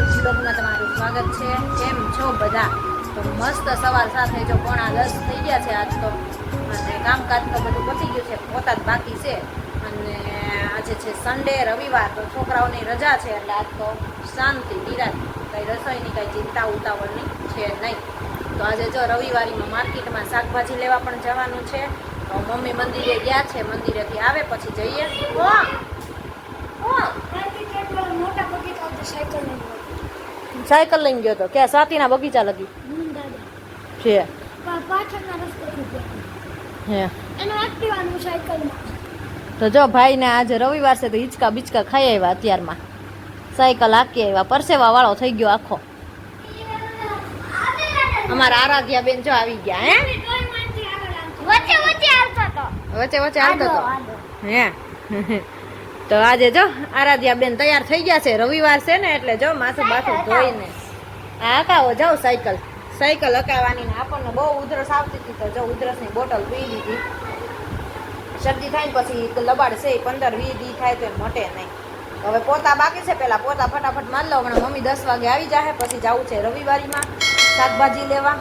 બ્લોગમાં તમારું સ્વાગત છે. કેમ છો બધા? તો મસ્ત સવાર સાથે જો પોણા દસ થઈ ગયા છે આજ તો. અને કામકાજ તો બધું પતી ગયું છે. પોતા જ બાકી છે. અને આજે છે સન્ડે રવિવાર તો છોકરાઓની રજા છે એટલે આજ તો શાંતિ, નિરાશ. કંઈ રસોઈની કંઈ ચિંતા, ઉતાવળની છે નહીં. તો આજે જો રવિવારીમાં માર્કેટમાં શાકભાજી લેવા પણ જવાનું છે. તો મમ્મી મંદિરે ગયા છે. મંદિરેથી આવે પછી જઈએ. મોટા બગીચા સાયકલ લઈને ગયો તો ક્યાં સાતીના બગીચા લગી. છે. તો જો ભાઈને આજે રવિવાર છે તો હિંચકા બિચકા ખાઈ આવ્યા અત્યારમાં. સાયકલ હાકી આવ્યા. પરસેવા વાળો થઈ ગયો આખો. અમારા આરાધ્યા બેન જો આવી ગયા હે? વચ્ચે વચ્ચે આવતો હતો. વચ્ચે વચ્ચે આવતો હતો. હે. તો આજે જો આરાધ્યા બેન તૈયાર થઈ ગયા છે. રવિવાર છે ને એટલે જો માથું બાથું ધોઈને. આ હકાવો જાઓ સાયકલ. સાયકલ હકાવવાની ને આપણને બહુ ઉધરસ આવતી હતી તો જો ઉધરસની બોટલ પી લીધી. શરદી થાય ને પછી લબાડ છે પંદર વીસ દી થાય તો મટે નહીં. હવે પોતા બાકી છે પેલા પોતા ફટાફટ માર લો હમણાં મમ્મી દસ વાગે આવી જાય પછી જવું છે રવિવારીમાં શાકભાજી લેવા.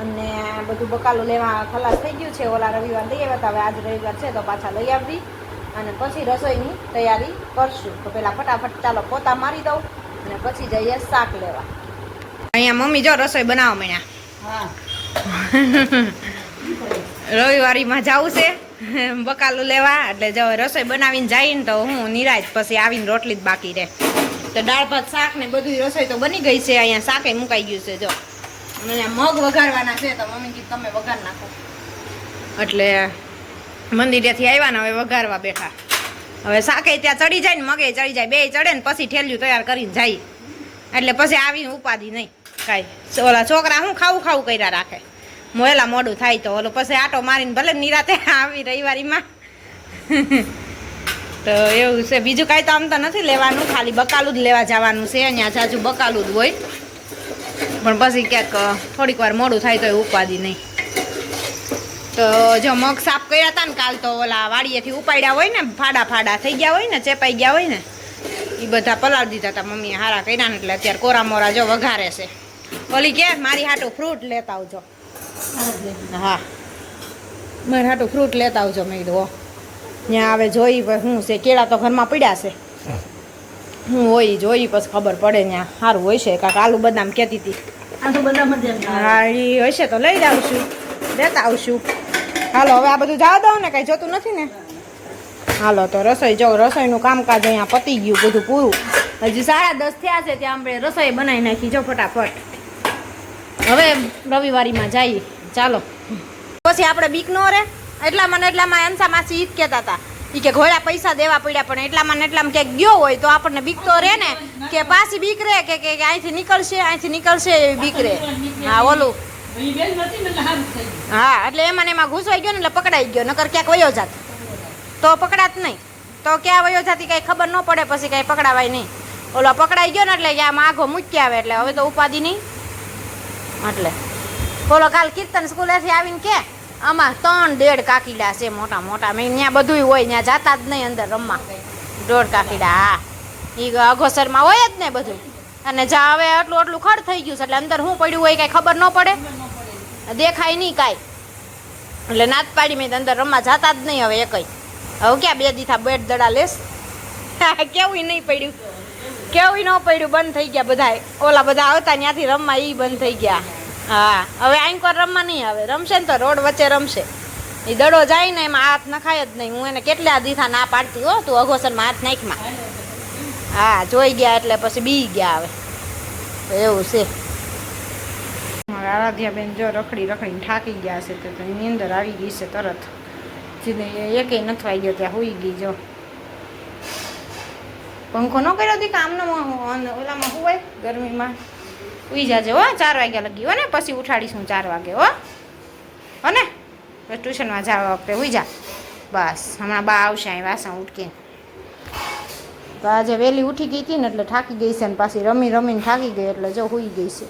અને બધું બકાલું લેવા ખલાસ થઈ ગયું છે. ઓલા રવિવાર લઈ આવ્યા હતા હવે આજ રવિવાર છે તો પાછા લઈ આવવી. અને પછી રસોઈની તૈયારી કરશું. તો પહેલાં ફટાફટ ચાલો પોતા મારી દઉં અને પછી જઈએ શાક લેવા. અહીંયા મમ્મી જો રસોઈ બનાવવા માંડ્યા. રવિવારીમાં જવું છે. બકાલું લેવા. એટલે જો રસોઈ બનાવીને જઈએ ને તો હું નિરાશ પછી આવીને રોટલી જ બાકી રહે. તો દાળ ભાત શાક ને બધું રસોઈ તો બની ગઈ છે. અહીંયા શાકે મુકાઈ ગયું છે જો. અને મગ વઘારવાના છે તો મમ્મી કીધું તમે વઘાર નાખો. એટલે મંદિરેથી આવ્યા ને હવે વઘારવા બેઠા. હવે શાકે ત્યાં ચડી જાય ને મગે ચડી જાય બે ચડે ને પછી ઠેલ્યું તૈયાર કરીને જાય. એટલે પછી આવીને ઉપાધિ નહીં કાંઈ. ઓલા છોકરા શું ખાવું ખાવું કર્યા રાખે? મોલા મોડું થાય તો ઓલો પછી આટો મારીને ભલે નિરાતે આવી રવિવારીમાં. તો એવું છે. બીજું કાંઈ તો આમ તો નથી લેવાનું, ખાલી બકાલું જ લેવા જવાનું છે. અહીંયા જાજુ બકાલું જ હોય. પણ પછી ક્યાંક થોડીક વાર મોડું થાય તો ઉપાધિ નહીં. તો જો મગ સાફ કર્યા હતા ને કાલ તો ઓલા વાડીએથી ઉપાડ્યા હોય ને ફાડા ફાડા થઈ ગયા હોય ને ચેપાઈ ગયા હોય ને એ બધા પલાળી દીધા હતા મમ્મીએ હારા કર્યા ને એટલે અત્યારે કોરા મોરા જો વઘારે છે. ઓલી કે મારી હાટું ફ્રૂટ લેતા આવજો. હા. મારી હાટું ફ્રૂટ લેતા આવજો મેં કીધું ત્યાં હવે જોઈ શું છે કેળા તો ઘરમાં પડ્યા છે. હું હોય જોઈ પછી ખબર પડે ત્યાં સારું હોય છે. કાંક આલુ બદામ કહેતી હતી હા એ હશે તો લઈ જ આવશું લેતા આવશું. હાલો, હવે આ બધું જવા દો ને, કઈ જોતું નથી ને. હાલો, તો રસોઈ જો, રસોઈનું કામકાજ અહીંયા પતી ગયું બધું પૂરું. હજી સાડા દસ થયા છે, ત્યાં આપણે રસોઈ બનાવી નાખી. જો ફટાફટ. હવે રવિવારીમાં જઈએ. ચાલો. પછી આપણે બીક નો રે એટલા મને એટલામાં અંસા માસી ઈ જ કહેતા હતા. એ કે ઘોડા પૈસા દેવા પડ્યા, પણ એટલામાં ને એટલામાં ક્યાંક ગયો હોય તો આપણને બીક તો રહે ને. કે પાછી બીક રહે કે કે અહીંથી નીકળશે અહીંથી નીકળશે એવી બીક રહે. હા, ઓલું. હા, એટલે એમાં એમાં ઘૂસવાઈ ગયો ને એટલે પકડાઈ ગયો, નકર ક્યાંક વયો જાત. તો પકડાત નહીં. તો ક્યાં વયો જાતી કઈ ખબર ન પડે, પછી કાંઈ પકડાવાય નહીં. ઓલો પકડાઈ ગયો ને એટલે આમ આઘો મૂકી આવે, એટલે હવે તો ઉપાધિ નહીં. એટલે. બોલો કાલ કીર્તન સ્કૂલેથી આવીને કે, આમાં ત્રણ દેડ કાકીડા છે મોટા મોટા. મેં ત્યાં બધું હોય ત્યાં જાતા જ નહીં અંદર રમવા. દોઢ કાકીડા, હા. એ અઘોસરમાં હોય જ ને બધું અને જા હવે આટલું આટલું ખડ થઈ ગયું છે, એટલે અંદર શું પડ્યું હોય કાંઈ ખબર ન પડે. દેખાય નહીં કાંઈ. એટલે નાત પાડી મેં અંદર રમવા જતા જ નહીં હવે એકય. હવે ક્યાં બે દીથા બેટ દડા લેસ? કેવું નહીં પડ્યું. કેવું ન પડ્યું, બંધ થઈ ગયા બધાય. ઓલા બધા આવતા ત્યાંથી રમવા એ બંધ થઈ ગયા. હા, હવે આંકોર રમવા નહીં આવે. રમશે ને તો રોડ વચ્ચે રમશે. એ દડો જાય ને એમાં હાથ નખાય જ નહીં. હું એને કેટલા દીથા ના પાડતી હો, તું અઘોસરમાં હાથ નાખમાં હા, જોઈ ગયા એટલે પછી બી ગયા હવે. એવું છે. આરાધ્યા બેન જો રખડી રખડીને થાકી ગયા છે તો એની અંદર આવી ગઈ છે તરત. જીને એકે નથી આવી ગયો ત્યાં હોઈ ગઈ જો. પંખો ન કર્યો હતી કામનામાં ઓલામાં હોય? ગરમીમાં. ઉઈ જાજે હો, ચાર વાગ્યા લગી હો ને, પછી ઉઠાડીશું ચાર વાગે હો. હો ને? બસ ટ્યુશનમાં જવા વખતે ઉઈ જા. બસ, હમણાં બા આવશે અહીં વાસણ ઉઠકીને તો આજે વહેલી ઉઠી ગઈ હતી ને એટલે થાકી ગઈ છે ને, પાછી રમી રમીને થાકી ગઈ એટલે જો હોઈ ગઈ છે.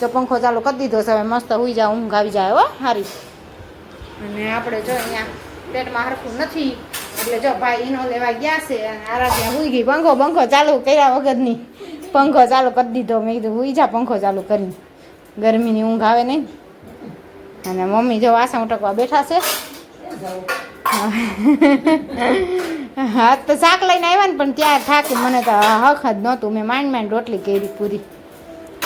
તો પંખો ચાલુ કરી દીધો છે. હવે મસ્ત હોઈ જાય ઊંઘ આવી જાય હો સારી અને આપણે જો અહીંયા પેટમાં હરખું નથી. એટલે જો ભાઈ ઈનો લેવા ગયા છે અને આરાધ્યા હુઈ ગઈ. પંખો પંખો ચાલુ કર્યા વગરની. પંખો ચાલુ કરી દીધો. મેં કીધું હુઈ જા પંખો ચાલુ કરીને. ગરમીની ઊંઘ આવે નહીં. અને મમ્મી જો વાસણ ઉટકવા બેઠા છે. હા, તો શાક લઈને આવ્યા ને, પણ ત્યાં થાકી. મને તો હખ જ નહોતું. મેં માંડ માંડ રોટલી કરી પૂરી.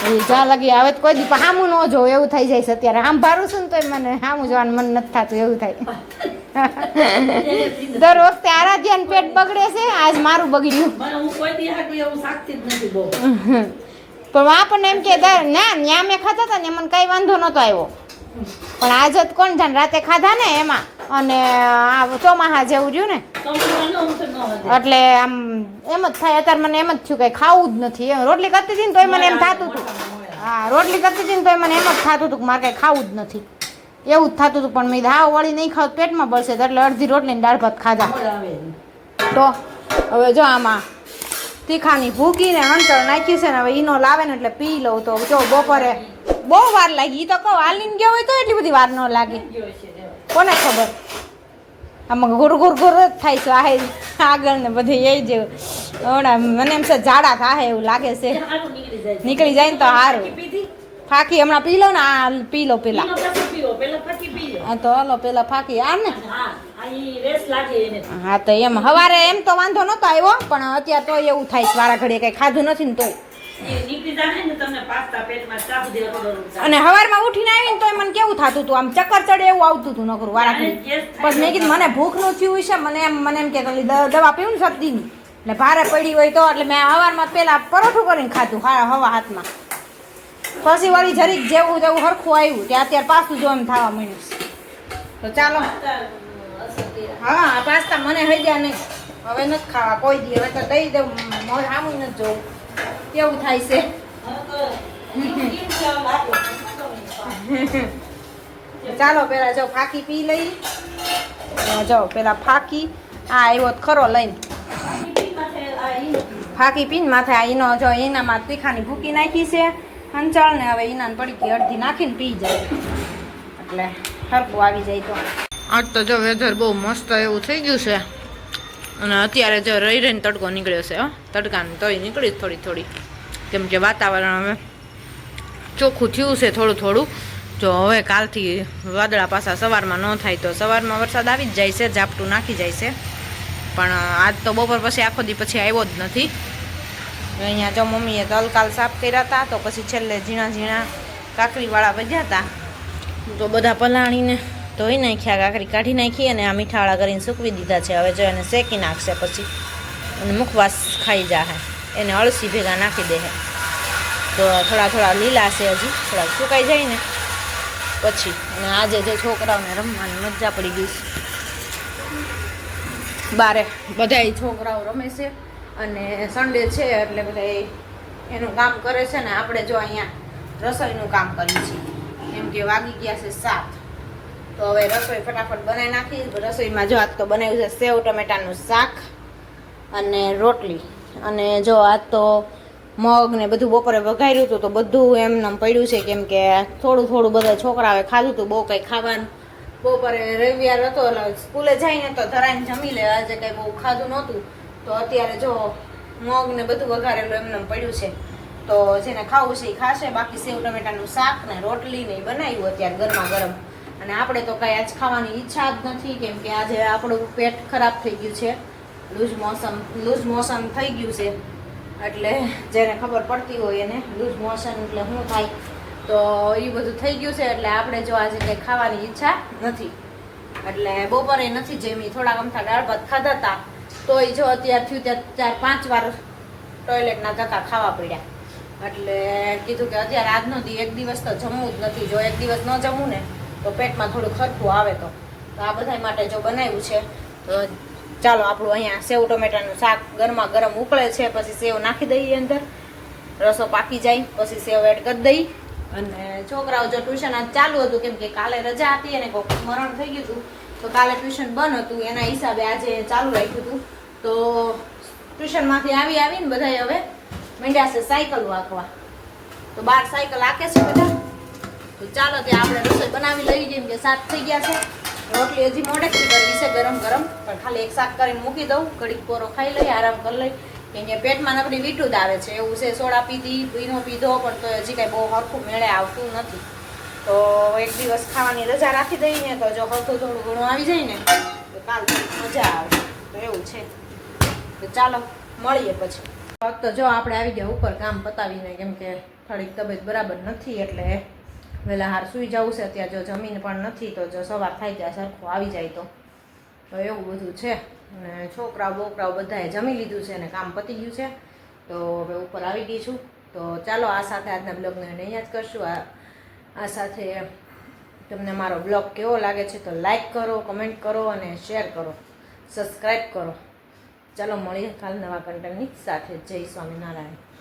જ્યાં લગી આવે તો કોઈ દી હામું ન જોઉં એવું થઈ જાય છે અત્યારે. આમ ભારું છું ને તોય મને હામું જોવાનું મન નથી થતું એવું થાય. દર વખતે આરાધ્યાન પેટ બગડે છે આજ મારું બગડ્યું. જ પણ આપણને એમ કે ના ન્યા મેં ખાતા હતા ને મને કઈ વાંધો નહોતો આવ્યો. પણ આજ જ કોણ જાણ રાતે ખાધા ને એમાં? અને આ ચોમાહા જેવું રહ્યું ને? એટલે આમ એમ જ થાય અત્યારે મને એમ જ થયું કે ખાવું જ નથી. એમ રોટલી કરતી હતી ને તોય મને એમ થતું હતું. હા રોટલી કરતી હતી ને તોય મને એમ જ થતું હતું કે મારે કંઈ ખાવું જ નથી. એવું જ થતું હતું પણ મેં ધાવ હા વળી નહીં ખાવ પેટમાં બળશે એટલે અડધી રોટલી દાળ ભાત ખાધા. તો હવે જો આમાં તીખાની ભૂકીને હંચળ નાખ્યું છે ને હવે ઈનો લાવે ને એટલે પી લઉં તો જો બપોરે બહુ વાર લાગી. ઈ તો કહું હાલીને ગયો હોય તો એટલી બધી વાર ન લાગે. કોને ખબર? આમાં ગુર ગુર ગુર જ થાય છે આ આગળ ને બધે એ જ. હમણાં મને એમ છે ઝાડા થાય એવું લાગે છે. નીકળી જાય ને તો સારું? ફાકી હમણાં પી લો ને આ પી લો પેલા. આ તો હલો પેલા ફાકી. આ ને. હા હા તો એમ. હવારે એમ તો વાંધો નતો આવ્યો પણ અત્યારે તો એવું થાય છે વારા ઘડીએ કઈ ખાધું નથી ને તોય. અને હવારમાં ઉઠીને આવીને તોય મને કેવું થતું હતું આમ ચક્કર ચડે એવું આવતું હતું નકરું વારા ઘડી. પછી મેં કીધું મને ભૂખનું થયું છે મને એમ મને એમ કે દવા પીવું ને શરદીની. એટલે ભારે પડી હોય તો એટલે મેં હવારમાં પેલા પરોઠું કરીને ખાધું હા હવા હાથમાં. પછી વળી જરીક જેવું જેવું હરખું આવ્યું ત્યાં અત્યારે પાછું જો એમ થવા માંડ્યું તો ચાલો. હા પાસ્તા મને હઈ ગયા નહીં. હવે નથી ખાવા કોઈ દી હવે તો દઈ દઉં મોઢ સામું નથી જોવું. કેવું થાય છે? ચાલો પેલા જો ફાકી પી લઈ. અને જો પેલા ફાકી આ આવ્યો ખરો લઈને. ફાકી પીને માથે આ ઈનો જો એનામાં તીખાની ભૂકી નાખી છે. હંચળ ને હવે ઈનાને ગઈ અડધી નાખીને પી જાય. એટલે હરકું આવી જાય તો. આજ તો જો વેધર બહુ મસ્ત એવું થઈ ગયું છે. અને અત્યારે જો રહી રહીને તડકો નીકળ્યો છે તડકાની તોય નીકળી થોડી થોડી. કેમ કે વાતાવરણ હવે ચોખ્ખું થયું છે થોડું થોડું. જો હવે કાલથી વાદળા પાછા સવારમાં ન થાય તો સવારમાં વરસાદ આવી જ જાય છે, ઝાપટું નાખી જાય છે. પણ આજ તો બપોર પછી આખો દી પછી આવ્યો જ નથી. અહીંયા જો મમ્મીએ તલકાલ સાફ કર્યા હતા તો પછી છેલ્લે ઝીણા ઝીણા કાકરીવાળા વધ્યા હતા તો બધા પલાણીને ધોઈ નાખ્યા કાકરી કાઢી નાખી અને આ મીઠાવાળા કરીને સૂકવી દીધા છે. હવે જો એને શેકી નાખશે પછી અને મુખવાસ ખાઈ જાહે. એને અળસી ભેગા નાખી દે તો થોડા થોડા લીલા છે હજી. થોડા સુકાઈ જાય ને. પછી અને આજે જે છોકરાઓને રમવાની મજા પડી ગઈ છે. બારે બધાય છોકરાઓ રમે છે અને સન્ડે છે એટલે બધા એનું કામ કરે છે ને આપણે જો અહીંયા રસોઈનું કામ કરીએ છીએ. એમ કે વાગી ગયા છે સાત. તો હવે રસોઈ ફટાફટ બનાવી નાખી. રસોઈમાં જો આજ તો બનાવ્યું છે સેવ ટમેટાનું શાક અને રોટલી. અને જો આજ તો મગ ને બધું બપોરે વઘાર્યું હતું તો બધું એમને પડ્યું છે કેમ કે થોડું થોડું બધા છોકરાઓએ ખાધું હતું, બહુ કંઈ ખાવાનું. બપોરે રવિવાર હતો, એટલે સ્કૂલે જઈને તો ધરાઈને જમી લે, આજે કંઈ બહુ ખાધું નહોતું. તો અત્યારે જો મગ ને બધું વઘારેલું એમને પડ્યું છે. તો જેને ખાવું છે એ ખાશે. બાકી સેવ ટમેટાનું શાક ને રોટલી ને એ બનાવ્યું અત્યારે ગરમા ગરમ. અને આપણે તો કાંઈ આજ ખાવાની ઈચ્છા જ નથી, કેમ કે આજે આપણું પેટ ખરાબ થઈ ગયું છે. લૂઝ મોસમ લૂઝ મોસમ થઈ ગયું છે. એટલે જેને ખબર પડતી હોય એને લૂઝ મોશન એટલે શું થાય. તો એ બધું થઈ ગયું છે, એટલે આપણે જો આજે કંઈ ખાવાની ઈચ્છા નથી. એટલે બપોરે નથી જેમી, થોડા અમથા દાળ ભાત ખાધા હતા તોય જો અત્યાર થયું ત્યાં ચાર પાંચ વાર ટોયલેટના ધક્કા ખાવા પડ્યા. એટલે કીધું કે અત્યારે આજનો દી એક દિવસ તો જમવું જ નથી. જો એક દિવસ ન જમવું ને તો પેટમાં થોડું ખરખું આવે તો. તો આ બધા માટે જો બનાવ્યું છે, તો ચાલો આપણું અહીંયા સેવ ટમેટાનું શાક ગરમા ગરમ ઉકળે છે, પછી સેવ નાખી દઈએ અંદર. રસો પાકી જાય, પછી સેવ એડ કરી દઈ. અને છોકરાઓ જો ટ્યુશન આજ ચાલુ હતું, કેમ કે કાલે રજા હતી અને કોઈક મરણ થઈ ગયું હતું, તો કાલે ટ્યુશન બંધ હતું, એના હિસાબે આજે ચાલુ રાખ્યું હતું. તો ટ્યુશનમાંથી આવી આવીને બધા હવે મંડ્યા છે સાયકલ વાંકવા તો બાર સાયકલ આકે છે બધા? તો ચાલો તે આપણે રસોઈ બનાવી લઈ જઈએ કે શાક થઈ ગયા છે. રોટલી હજી મોડેકથી કરવી છે ગરમ ગરમ. પણ ખાલી એક શાક કરીને મૂકી દઉં, ઘડીક પોરો ખાઈ લઈ, આરામ કરી લઈ. કે અહીંયા પેટમાં નકરી વીટું જ આવે છે. એવું છે, સોડા પીધી પીનો પીધો, પણ તો હજી કાંઈ બહુ હરખું મેળે આવતું નથી. તો એક દિવસ ખાવાની રજા રાખી દઈએ તો જો હરખું થોડું ઘણું આવી જાય ને, તો કાલ મજા આવે. તો એવું છે. તો ચાલો, મળીએ પછી. ફક્ત જો આપણે આવી ગયા ઉપર કામ પતાવીને, કેમ કે થોડીક તબિયત બરાબર નથી એટલે વહેલા હાર સૂઈ જવું છે ત્યાં જો જમીન પણ નથી, તો જો સવાર થાય ત્યાં સરખું આવી જાય તો. તો એવું બધું છે. અને છોકરાઓ બોકરાઓ બધાએ જમી લીધું છે અને કામ પતી ગયું છે. તો હવે ઉપર આવી ગઈ છું. તો ચાલો આ સાથે આજના બ્લોગને અહીંયા જ કરશું. આ આ સાથે તમને મારો બ્લોગ કેવો લાગે છે, તો લાઈક કરો, કમેન્ટ કરો અને શેર કરો. સબસ્ક્રાઈબ કરો. ચાલો મળીએ કાલ નવા કન્ટેન્ટની સાથે. જય સ્વામિનારાયણ.